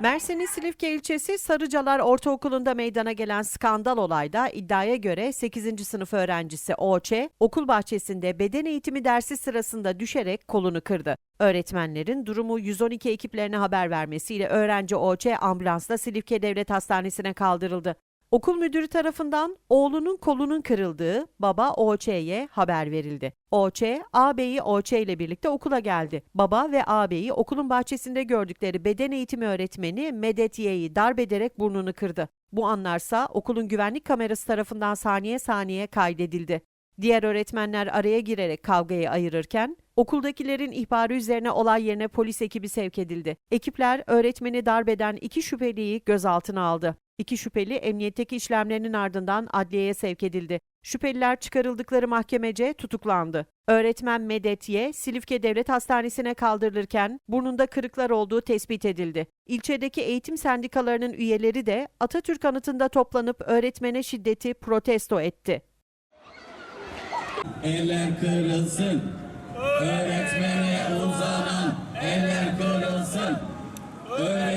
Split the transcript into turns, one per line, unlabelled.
Mersin'in Silifke ilçesi Sarıcalar Ortaokulu'nda meydana gelen skandal olayda iddiaya göre 8. sınıf öğrencisi OÇ, okul bahçesinde beden eğitimi dersi sırasında düşerek kolunu kırdı. Öğretmenlerin durumu 112 ekiplerine haber vermesiyle öğrenci OÇ ambulansla Silifke Devlet Hastanesi'ne kaldırıldı. Okul müdürü tarafından oğlunun kolunun kırıldığı baba OÇ'ye haber verildi. OÇ, ağabeyi OÇ ile birlikte okula geldi. Baba ve ağabeyi okulun bahçesinde gördükleri beden eğitimi öğretmeni Medet Y'yi darp ederek burnunu kırdı. Bu anlarsa okulun güvenlik kamerası tarafından saniye saniye kaydedildi. Diğer öğretmenler araya girerek kavgayı ayırırken okuldakilerin ihbarı üzerine olay yerine polis ekibi sevk edildi. Ekipler öğretmeni darbeden iki şüpheliyi gözaltına aldı. İki şüpheli emniyetteki işlemlerinin ardından adliyeye sevk edildi. Şüpheliler çıkarıldıkları mahkemece tutuklandı. Öğretmen Medet Y, Silifke Devlet Hastanesi'ne kaldırılırken burnunda kırıklar olduğu tespit edildi. İlçedeki eğitim sendikalarının üyeleri de Atatürk anıtında toplanıp öğretmene şiddeti protesto etti.
Eller kırılsın, öğretmene uzanan eller kırılsın, öğretmene